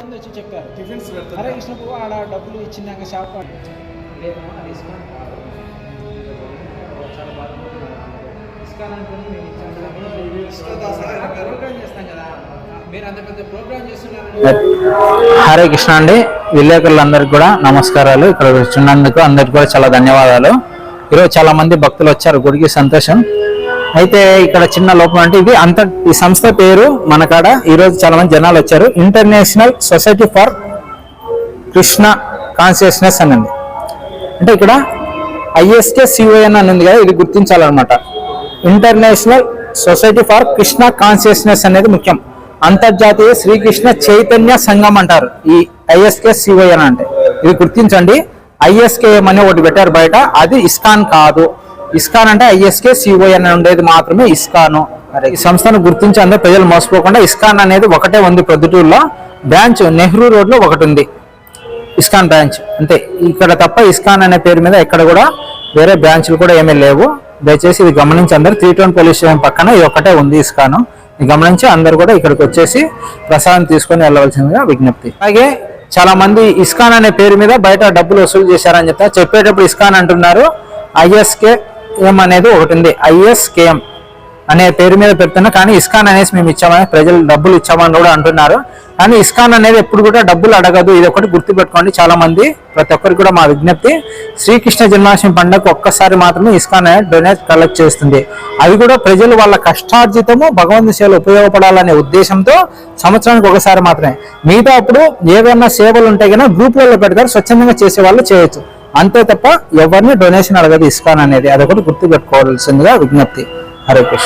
మంది వచ్చి చెప్పారు. టిఫిన్స్ హరే పెడతారు కృష్ణకు ఆడ డబ్బులు ఇచ్చిందాక షాప్ చాలా హరే కృష్ణ అండి. విలేకరులందరికీ కూడా నమస్కారాలు. ఇక్కడ వచ్చినందుకు అందరికి కూడా చాలా ధన్యవాదాలు. ఈరోజు చాలా మంది భక్తులు వచ్చారు. గుడికి సంతోషం. అయితే ఇక్కడ చిన్న లోపం అంటే ఇది అంత ఈ సంస్థ పేరు మన కాడ ఈరోజు చాలా మంది జనాలు వచ్చారు. International society for Krishna consciousness అని ఉంది. అంటే ఇక్కడ ఐఎస్కే సిఓఎన్ అని ఉంది కదా ఇది గుర్తించాలన్నమాట. International society for Krishna consciousness అనేది ముఖ్యం. అంతర్జాతీయ శ్రీకృష్ణ చైతన్య సంఘం అంటారు. ఈ ఐఎస్కే సిఓఎన్ అంటే. ఇది గుర్తించండి. ఐఎస్కేఎం అని ఒకటి పెట్టారు బయట. అది ఇస్కాన్ కాదు. ఇస్కాన్ అంటే ఐఎస్కే సిఓఎన్ ఉండేది మాత్రమే ఇస్కాను. ఈ సంస్థను గుర్తించి అందరూ ప్రజలు మోసపోకుండా ఇస్కాన్ అనేది ఒకటే ఉంది ప్రొద్దుటూరులో. బ్రాంచ్ నెహ్రూ రోడ్లో ఒకటి ఉంది. ఇస్కాన్ బ్రాంచ్. అంతే. ఇక్కడ తప్ప ఇస్కాన్ అనే పేరు మీద ఇక్కడ కూడా వేరే బ్రాంచ్లు కూడా ఏమీ లేవు. దయచేసి ఇది గమనించి అందరు త్రీ టౌన్ పోలీస్ స్టేషన్ పక్కన ఇది ఒకటే ఉంది ఇస్కాన్. గమనించి అందరు కూడా ఇక్కడికి వచ్చేసి ప్రసాదం తీసుకొని వెళ్ళవలసిందిగా విజ్ఞప్తి. అలాగే చాలా మంది ఇస్కాన్ అనే పేరు మీద బయట డబ్బులు వసూలు చేశారని చెప్తా చెప్పేటప్పుడు ఇస్కాన్ అంటున్నారు. ఐఎస్కే ఎం అనేది ఒకటి ఉంది ఐఎస్కేఎం అనే పేరు మీద పెడుతున్నా. కానీ ఇస్కాన్ అనేసి మేము ఇచ్చామని ప్రజలు డబ్బులు ఇచ్చామని కూడా అంటున్నారు. కానీ ఇస్కాన్ అనేది ఎప్పుడు కూడా డబ్బులు అడగదు. ఇది ఒకటి గుర్తుపెట్టుకోండి. చాలా మంది ప్రతి ఒక్కరికి కూడా మా విజ్ఞప్తి. శ్రీకృష్ణ జన్మాష్టమి పండుగ ఒక్కసారి మాత్రమే ఇస్కాన్ అనేది డొనేట్ కలెక్ట్ చేస్తుంది. అవి కూడా ప్రజలు వాళ్ళ కష్టార్జితము భగవంతు సేవలు ఉపయోగపడాలనే ఉద్దేశంతో సంవత్సరానికి ఒకసారి మాత్రమే. మిగతా అప్పుడు ఏవైనా సేవలు ఉంటే కనుక గ్రూపులలో పెడతారు. స్వచ్ఛందంగా చేసే వాళ్ళు చేయొచ్చు. అంతే తప్ప ఎవరిని డొనేషన్ అడగదు ఇస్కాన్ అనేది. అదొకటి గుర్తుపెట్టుకోవాల్సిందిగా విజ్ఞప్తి. హరే కృష్ణ.